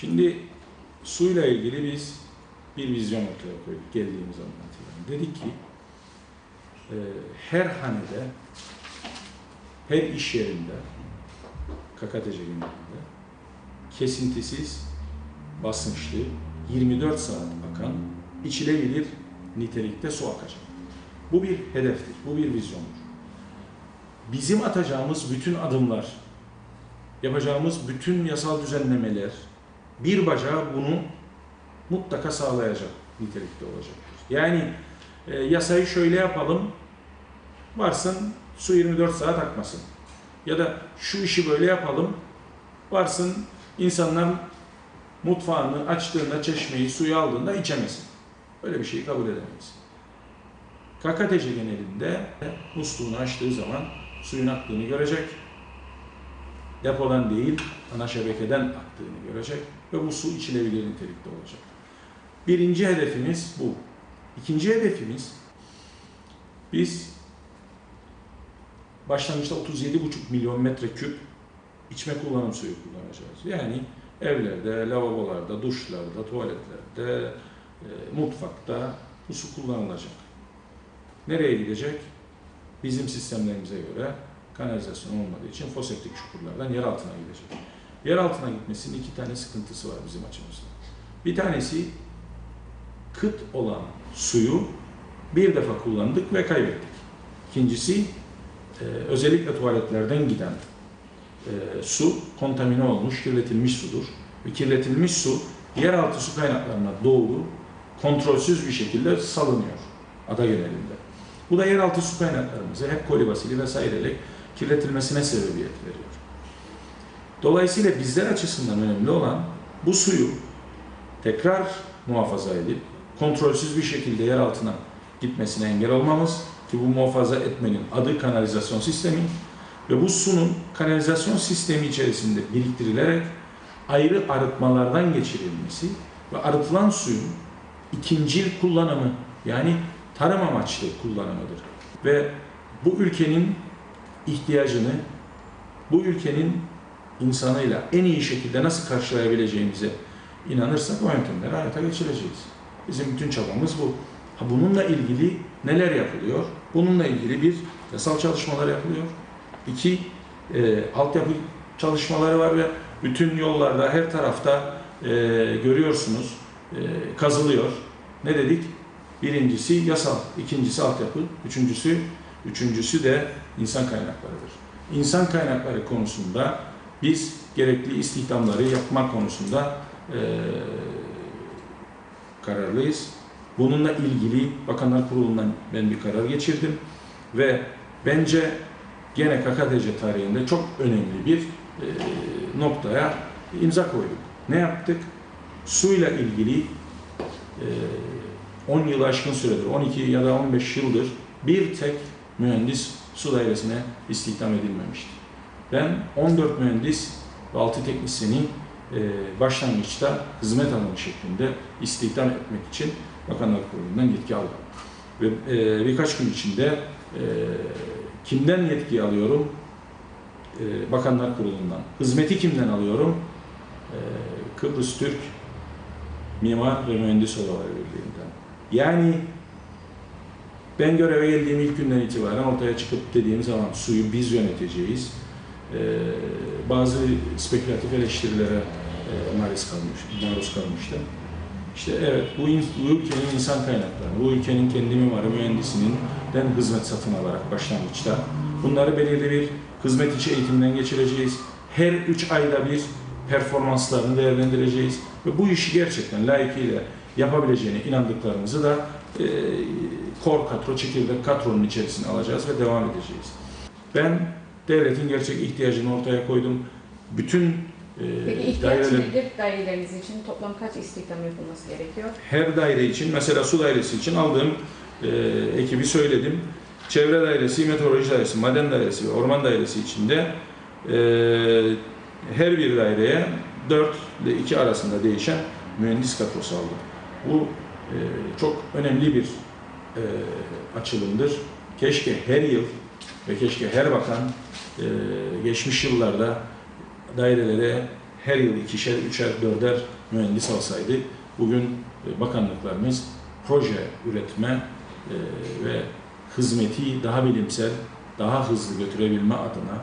Şimdi suyla ilgili biz bir vizyon ortaya koyduk geldiğimiz zaman itibaren. Dedik ki e, her hanede, her iş yerinde, KKTC günlerinde kesintisiz, basınçlı, 24 saat akan, içilebilir nitelikte su akacak. Bu bir hedeftir, bu bir vizyondur. Bizim atacağımız bütün adımlar, yapacağımız bütün yasal düzenlemeler, bir bacağı bunu mutlaka sağlayacak nitelikte olacaktır. Yani e, yasayı şöyle yapalım, varsın su 24 saat akmasın. Ya da şu işi böyle yapalım, varsın insanlar mutfağını açtığında çeşmeyi, suyu aldığında içemesin. Böyle bir şeyi kabul edemeyiz. KKTC genelinde musluğunu açtığı zaman suyun aktığını görecek. Depodan değil, ana şebekeden aktığını görecek ve bu su içilebilir nitelikte olacak. Birinci hedefimiz bu. İkinci hedefimiz biz başlangıçta 37,5 milyon metreküp içme kullanım suyu kullanacağız. Yani evlerde, lavabolarda, duşlarda, tuvaletlerde, e, mutfakta bu su kullanılacak. Nereye gidecek? Bizim sistemlerimize göre kanalizasyon olmadığı için foseptik çukurlardan yer altına gidecek. Yer altına gitmesinin iki tane sıkıntısı var bizim açımızdan. Bir tanesi kıt olan suyu bir defa kullandık ve kaybettik. İkincisi e, özellikle tuvaletlerden giden e, su kontamine olmuş, kirletilmiş sudur. Ve kirletilmiş su yeraltı su kaynaklarına doğru kontrolsüz bir şekilde salınıyor ada genelinde. Bu da yeraltı su kaynaklarımızı hep kolibasili vesaireyle kirletilmesine sebebiyet veriyor. Dolayısıyla bizler açısından önemli olan bu suyu tekrar muhafaza edip kontrolsüz bir şekilde yer altına gitmesine engel olmamız ki bu muhafaza etmenin adı kanalizasyon sistemi ve bu sunun kanalizasyon sistemi içerisinde biriktirilerek ayrı arıtmalardan geçirilmesi ve arıtılan suyun ikincil kullanımı yani tarım amaçlı kullanımıdır. Ve bu ülkenin ihtiyacını bu ülkenin insanıyla en iyi şekilde nasıl karşılayabileceğimize inanırsak o yöntemleri hayata geçireceğiz. Bizim bütün çabamız bu. Ha, bununla ilgili neler yapılıyor? Bununla ilgili bir yasal çalışmalar yapılıyor. İki, e, altyapı çalışmaları var ve bütün yollarda her tarafta e, görüyorsunuz e, kazılıyor. Ne dedik? Birincisi yasal, ikincisi altyapı, üçüncüsü üçüncüsü de insan kaynaklarıdır. İnsan kaynakları konusunda biz gerekli istihdamları yapma konusunda e, kararlıyız. Bununla ilgili Bakanlar Kurulu'ndan ben bir karar geçirdim ve bence gene KKTC tarihinde çok önemli bir e, noktaya imza koyduk. Ne yaptık? Suyla ilgili e, 10 yılı aşkın süredir, 12 ya da 15 yıldır bir tek mühendis su dairesine istihdam edilmemişti. Ben 14 mühendis ve 6 teknisyeni e, başlangıçta hizmet alanı şeklinde istihdam etmek için Bakanlar Kurulu'ndan yetki aldım. Ve e, birkaç gün içinde e, kimden yetki alıyorum? Bakanlar Kurulu'ndan. Hizmeti kimden alıyorum? Kıbrıs Türk Mimar ve Mühendis Odaları Birliği'nden. Yani ben göreve geldiğim ilk günden itibaren ortaya çıkıp dediğim zaman suyu biz yöneteceğiz. Ee, bazı spekülatif eleştirilere e, maruz, kalmış, maruz kalmıştım. İşte evet bu, bu ülkenin insan kaynaklarını, bu ülkenin kendi mimarı mühendisinin den hizmet satın alarak başlangıçta bunları belirli bir hizmet içi eğitimden geçireceğiz. Her üç ayda bir performanslarını değerlendireceğiz ve bu işi gerçekten layıkıyla yapabileceğine inandıklarımızı da e, kor kadro, çekirdek kadronun içerisine alacağız ve devam edeceğiz. Ben devletin gerçek ihtiyacını ortaya koydum. Bütün e, Peki ihtiyaç dairelerin, nedir? Daireleriniz için toplam kaç istihdam yapılması gerekiyor? her daire için, mesela su dairesi için aldığım e, ekibi söyledim. Çevre dairesi, meteoroloji dairesi, maden dairesi ve orman dairesi içinde e, her bir daireye 4 ile 2 arasında değişen mühendis kadrosu aldım. Bu e, çok önemli bir e, açılımdır. Keşke her yıl ve keşke her bakan e, geçmiş yıllarda dairelere her yıl ikişer, üçer, dörder mühendis alsaydı bugün e, bakanlıklarımız proje üretme e, ve hizmeti daha bilimsel, daha hızlı götürebilme adına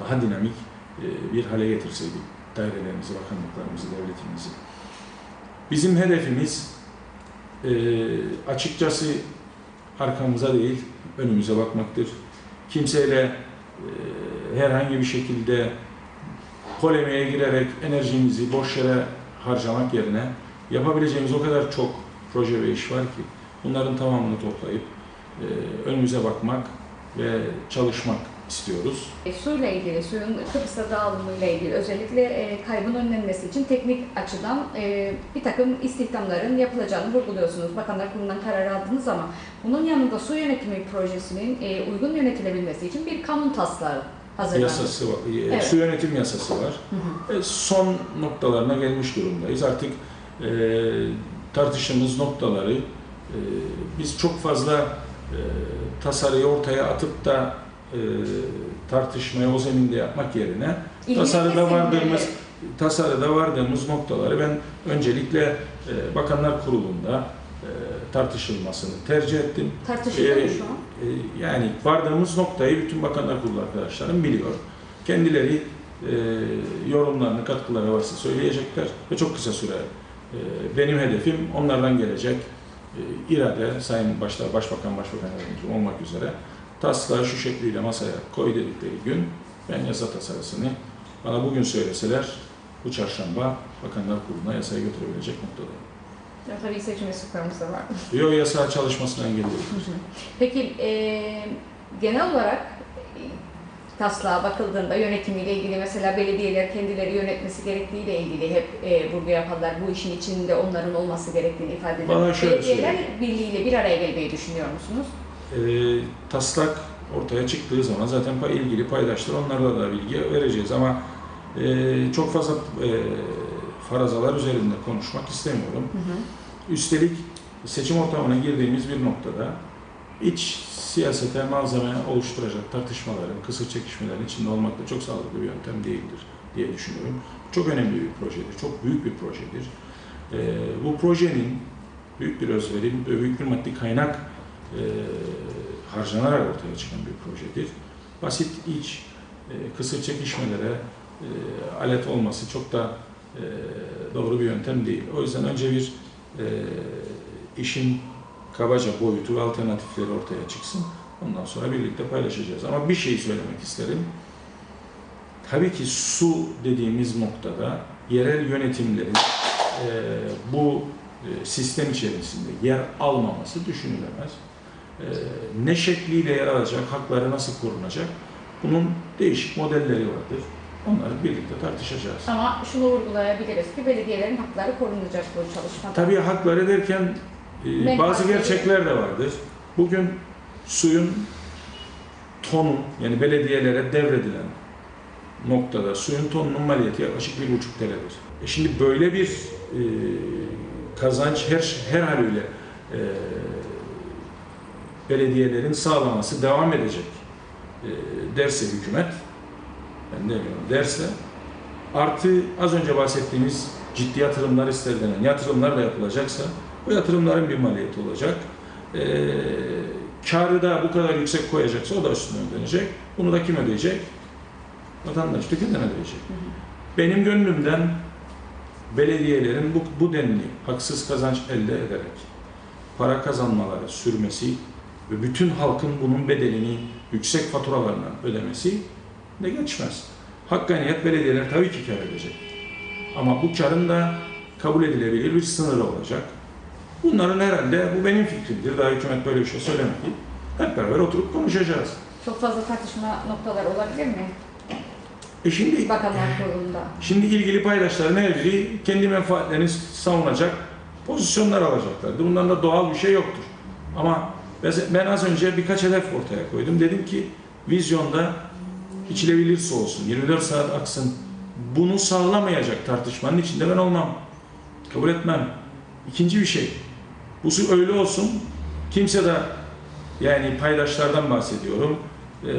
daha dinamik e, bir hale getirseydik dairelerimizi, bakanlıklarımızı, devletimizi. Bizim hedefimiz e, açıkçası arkamıza değil, önümüze bakmaktır. Kimseyle herhangi bir şekilde polemiğe girerek enerjimizi boş yere harcamak yerine yapabileceğimiz o kadar çok proje ve iş var ki bunların tamamını toplayıp e, önümüze bakmak ve çalışmak istiyoruz. E, suyla ilgili, suyun Kıbrıs'ta dağılımıyla ilgili özellikle e, kaybın önlenmesi için teknik açıdan e, bir takım istihdamların yapılacağını vurguluyorsunuz. Bakanlar Kurulu'ndan karar aldınız ama bunun yanında su yönetimi projesinin e, uygun yönetilebilmesi için bir kanun taslağı hazırlandı. Yasası var, e, Evet. su yönetim yasası var. Hı hı. E, son noktalarına gelmiş durumdayız. Artık e, tartıştığımız noktaları e, biz çok fazla tasarıyı ortaya atıp da e, tartışmaya o zeminde yapmak yerine İlgili tasarıda vardığımız tasarıda vardığımız noktaları ben öncelikle e, Bakanlar Kurulu'nda e, tartışılmasını tercih ettim. tartışılıyor Ee, şu an? E, yani vardığımız noktayı bütün Bakanlar Kurulu arkadaşlarım biliyor. Kendileri e, yorumlarını, katkıları varsa söyleyecekler ve çok kısa süre e, benim hedefim onlardan gelecek e, irade, Sayın Başta, Başbakan, Başbakan Yardımcısı olmak üzere taslağı şu şekliyle masaya koy dedikleri gün ben yasa tasarısını bana bugün söyleseler bu çarşamba Bakanlar Kurulu'na yasayı götürebilecek noktadayım. Ya, tabii seçim hukuklarımız da var. Yo yasa çalışmasını engelliyor. Peki e, genel olarak e, taslağa bakıldığında yönetimiyle ilgili mesela belediyeler kendileri yönetmesi gerektiğiyle ilgili hep e, vurgu yaparlar. Bu işin içinde onların olması gerektiğini ifade Bana eder. şöyle Belediyeler birliğiyle bir araya gelmeyi düşünüyor musunuz? e, taslak ortaya çıktığı zaman zaten pay, ilgili paydaşlar onlarla da bilgi vereceğiz ama e, çok fazla e, farazalar üzerinde konuşmak istemiyorum. Hı hı. Üstelik seçim ortamına girdiğimiz bir noktada iç siyasete malzeme oluşturacak tartışmaların, kısır çekişmelerin içinde olmak da çok sağlıklı bir yöntem değildir diye düşünüyorum. Çok önemli bir projedir, çok büyük bir projedir. E, bu projenin büyük bir özverim ve büyük bir maddi kaynak e, harcanarak ortaya çıkan bir projedir. Basit iç e, kısır çekişmelere e, alet olması çok da e, doğru bir yöntem değil. O yüzden önce bir e, işin kabaca boyutu ve alternatifleri ortaya çıksın. Ondan sonra birlikte paylaşacağız. Ama bir şey söylemek isterim. Tabii ki su dediğimiz noktada yerel yönetimlerin e, bu e, sistem içerisinde yer almaması düşünülemez. E, ne şekliyle yer alacak, hakları nasıl korunacak? Bunun değişik modelleri vardır. Onları birlikte tartışacağız. Ama şunu vurgulayabiliriz ki belediyelerin hakları korunacak bu çalışmada. Tabii hakları derken e, Menfaatleri- bazı gerçekler de vardır. Bugün suyun tonu yani belediyelere devredilen noktada suyun tonunun maliyeti yaklaşık bir buçuk TL'dir. E şimdi böyle bir e, kazanç her her haliyle e, belediyelerin sağlaması devam edecek e, derse hükümet ben demiyorum derse artı az önce bahsettiğimiz ciddi yatırımlar istenilen yatırımlar da yapılacaksa bu yatırımların bir maliyeti olacak. E, karı da bu kadar yüksek koyacaksa o da üstüne ödenecek. Bunu da kim ödeyecek? Vatandaş tüketen ödeyecek. Benim gönlümden belediyelerin bu, bu denli haksız kazanç elde ederek para kazanmaları sürmesi ve bütün halkın bunun bedelini yüksek faturalarla ödemesi de geçmez. Hakkaniyet belediyeler tabii ki kar edecek. Ama bu karın da kabul edilebilir bir sınırı olacak. Bunların herhalde, bu benim fikrimdir. Daha hükümet böyle bir şey söylemedi. Hep beraber oturup konuşacağız. Çok fazla tartışma noktaları olabilir mi? E şimdi Bakanlar Kurulu'nda. Şimdi ilgili paydaşların her biri kendi menfaatlerini savunacak pozisyonlar alacaklardır. Bundan da doğal bir şey yoktur. Ama ben- az önce birkaç hedef ortaya koydum. Dedim ki vizyonda içilebilir su olsun, 24 saat aksın. Bunu sağlamayacak tartışmanın içinde ben olmam. Kabul etmem. İkinci bir şey, bu öyle olsun, kimse de yani paydaşlardan bahsediyorum. e,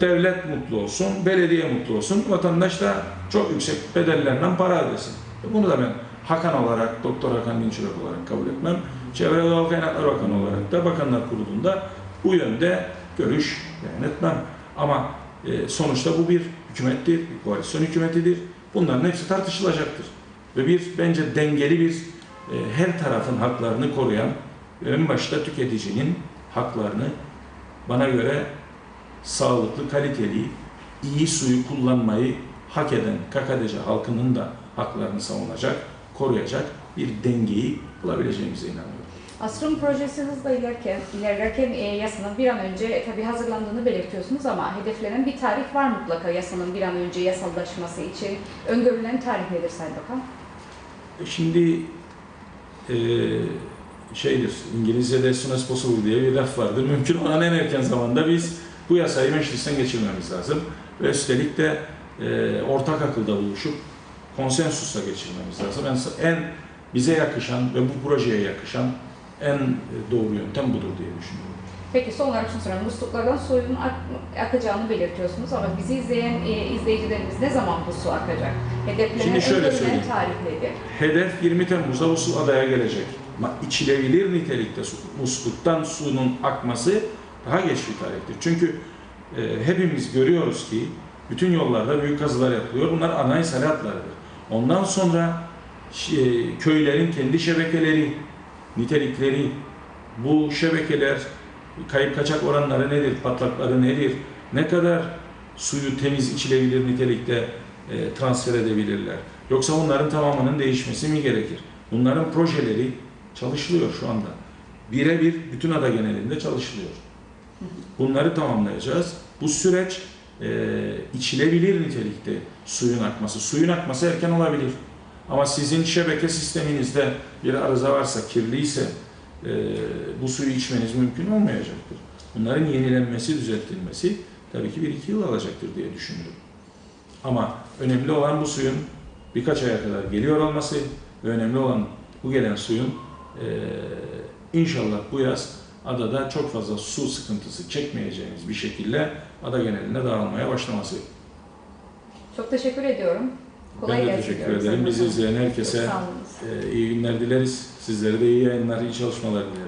devlet mutlu olsun, belediye mutlu olsun, vatandaş da çok yüksek bedellerinden para ödesin. E, Bunu da ben Hakan olarak, Doktor Hakan Dinçürek olarak kabul etmem. Çevre ve Doğal Kaynaklar Bakanı olarak da Bakanlar Kurulu'nda bu yönde görüş beyan etmem. Ama e, sonuçta bu bir hükümettir, bir koalisyon hükümetidir. Bunların hepsi tartışılacaktır. Ve bir bence dengeli bir e, her tarafın haklarını koruyan ve en başta tüketicinin haklarını bana göre sağlıklı, kaliteli, iyi suyu kullanmayı hak eden KKDC halkının da haklarını savunacak, koruyacak bir dengeyi bulabileceğimize inanıyorum. Asrın projesi hızla ilerlerken, ilerlerken e, yasanın bir an önce e, tabii hazırlandığını belirtiyorsunuz ama hedeflenen bir tarih var mutlaka yasanın bir an önce yasallaşması için. Öngörülen tarih nedir Sayın Bakan? E Şimdi e, şeydir, İngilizce'de soon as possible diye bir laf vardır. Mümkün olan en erken zamanda biz bu yasayı meclisten geçirmemiz lazım. Ve üstelik de e, ortak akılda buluşup konsensusla geçirmemiz lazım. En, en bize yakışan ve bu projeye yakışan en doğru yöntem budur diye düşünüyorum. Peki son olarak şunu sorayım. Musluklardan suyun ak- akacağını belirtiyorsunuz ama bizi izleyen e, izleyicilerimiz ne zaman bu su akacak? Hedeflenen Şimdi şöyle söyleyeyim. tarih nedir? Hedef 20 Temmuz'da bu su adaya gelecek. Ama içilebilir nitelikte su, musluktan suyun akması daha geç bir tarihtir. Çünkü e, hepimiz görüyoruz ki bütün yollarda büyük kazılar yapılıyor. Bunlar anaysal hatlardır. Ondan sonra şi- köylerin kendi şebekeleri, nitelikleri, bu şebekeler kayıp kaçak oranları nedir, patlakları nedir, ne kadar suyu temiz içilebilir nitelikte e, transfer edebilirler. Yoksa bunların tamamının değişmesi mi gerekir? Bunların projeleri çalışılıyor şu anda. Birebir bütün ada genelinde çalışılıyor. Bunları tamamlayacağız. Bu süreç e, içilebilir nitelikte suyun akması. Suyun akması erken olabilir. Ama sizin şebeke sisteminizde bir arıza varsa, kirliyse e, bu suyu içmeniz mümkün olmayacaktır. Bunların yenilenmesi, düzeltilmesi tabii ki bir iki yıl alacaktır diye düşünüyorum. Ama önemli olan bu suyun birkaç aya kadar geliyor olması ve önemli olan bu gelen suyun eee, inşallah bu yaz adada çok fazla su sıkıntısı çekmeyeceğimiz bir şekilde ada geneline dağılmaya başlaması. Çok teşekkür ediyorum. Kolay ben de teşekkür ederim. Bizi izleyen herkese eee, iyi günler dileriz. Sizlere de iyi yayınlar, iyi çalışmalar dileriz.